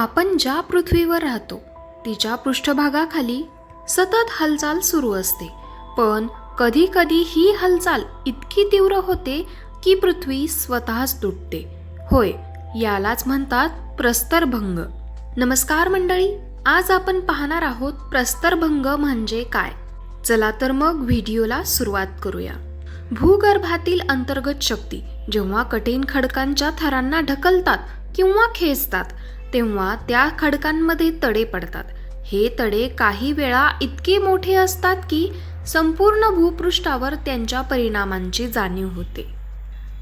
आपण ज्या पृथ्वीवर राहतो तिच्या पृष्ठभागाखाली सतत हालचाल सुरू असते. पण कधी कधी ही हालचाल इतकी तीव्र होते की पृथ्वी स्वतःच तुटते. होय यालाच म्हणतात प्रस्तरभंग. नमस्कार मंडळी आज आपण पाहणार आहोत प्रस्तरभंग म्हणजे काय? चला तर मग व्हिडिओला सुरुवात करूया. भूगर्भातील अंतर्गत शक्ती जेव्हा कठीण खडकांच्या थरांना ढकलतात किंवा खेचतात तेव्हा त्या खडकांमध्ये तडे पडतात. हे तडे काही वेळा इतके मोठे असतात की संपूर्ण भूपृष्ठावर त्यांच्या परिणामांची जाणीव होते.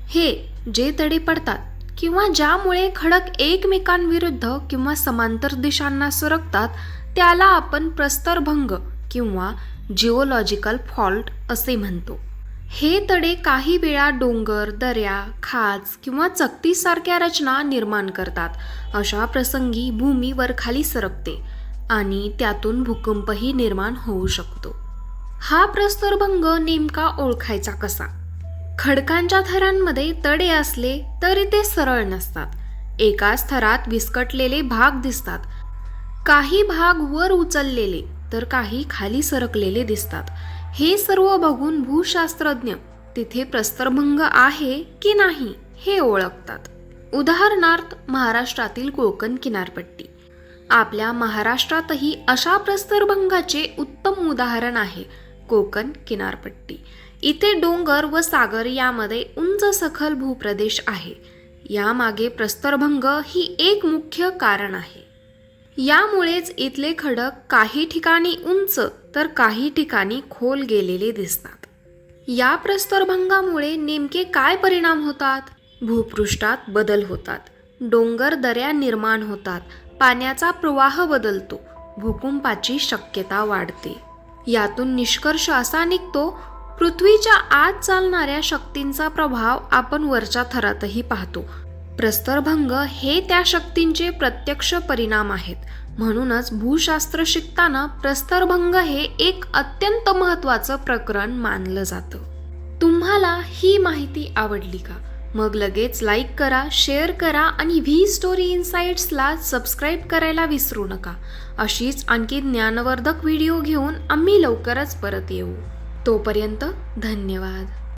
हे जे तडे पडतात किंवा ज्यामुळे खडक एकमेकांविरुद्ध किंवा समांतर दिशांना सरकतात त्याला आपण प्रस्तरभंग किंवा जिओलॉजिकल फॉल्ट असे म्हणतो. हे तडे काही वेळा डोंगर दऱ्या खाच किंवा चकतीसारख्या रचना निर्माण करतात. अशा प्रसंगी भूमीवर खाली सरकते आणि त्यातून भूकंपही निर्माण होऊ शकतो. हा प्रस्तरभंग नेमका ओळखायचा कसा? खडकांच्या थरांमध्ये तडे असले तरी ते सरळ नसतात. एकाच थरात विस्कटलेले भाग दिसतात. काही भाग वर उचललेले तर काही खाली सरकलेले दिसतात. हे सर्व बघून भूशास्त्रज्ञ तिथे प्रस्तरभंग आहे की नाही हे ओळखतात. उदाहरणार्थ महाराष्ट्रातील कोकण किनारपट्टी. आपल्या महाराष्ट्रातही अशा प्रस्तरभंगाचे उत्तम उदाहरण आहे कोकण किनारपट्टी. इथे डोंगर व सागर यामध्ये उंच सखल भूप्रदेश आहे. यामागे प्रस्तरभंग ही एक मुख्य कारण आहे. यामुळेच इथले खडक काही ठिकाणी उंच तर काही ठिकाणी खोल गेलेले दिसतात. या प्रस्तरभंगामुळे नेमके काय परिणाम होतात? भूपृष्ठात बदल होतात. डोंगर दऱ्या निर्माण होतात. पाण्याचा प्रवाह बदलतो. भूकंपाची शक्यता वाढते. यातून निष्कर्ष असा निघतो पृथ्वीच्या आत चालणाऱ्या शक्तींचा प्रभाव आपण वरच्या थरातही पाहतो. प्रस्तरभंग हे त्या शक्तींचे प्रत्यक्ष परिणाम आहेत. म्हणूनच भूशास्त्र शिकताना प्रस्तरभंग हे एक अत्यंत महत्त्वाचं प्रकरण मानलं जातं. तुम्हाला ही माहिती आवडली का? मग लगेच लाईक करा शेअर करा आणि व्ही स्टोरी इन्साइट्सला सबस्क्राईब करायला विसरू नका. अशीच आणखी ज्ञानवर्धक व्हिडिओ घेऊन आम्ही लवकरच परत येऊ. तोपर्यंत धन्यवाद.